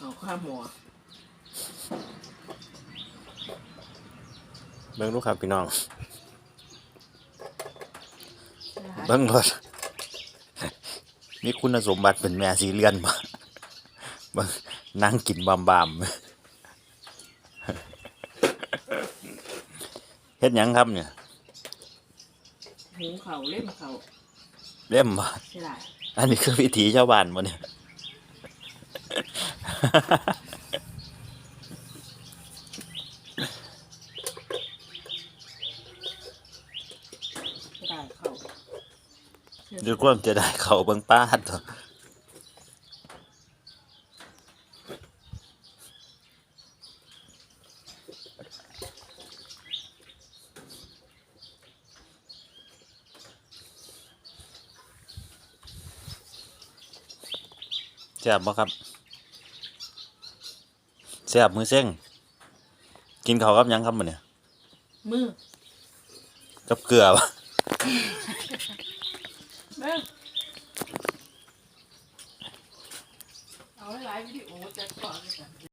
เขาข้ามหมอเบิ่งดูครับพี่น้อง เบิ่งรถมีคุณสมบัติเป็นแม่สีเลือนบ่เบิ่งนั่งกินบามบามๆเฮ็ดหยังครับเนี่ยหุงเขาเล่มเขาเล่มบ่ใช่ไรอันนี้คือวิถีชาวบ้านบ่เนี่ยใช่ ไรเขาด้วยความจะได้เขาเบิ่งป้าดเถอแซ่บบ่ครับ แซ่บมือเส้งกินข้าวกับหยังครับมื้อเนี่ยมือกับเกลือบ่ เบิ้งเอาไว้ไลฟ์วิดีโอจะก่อนเลยจ้ะ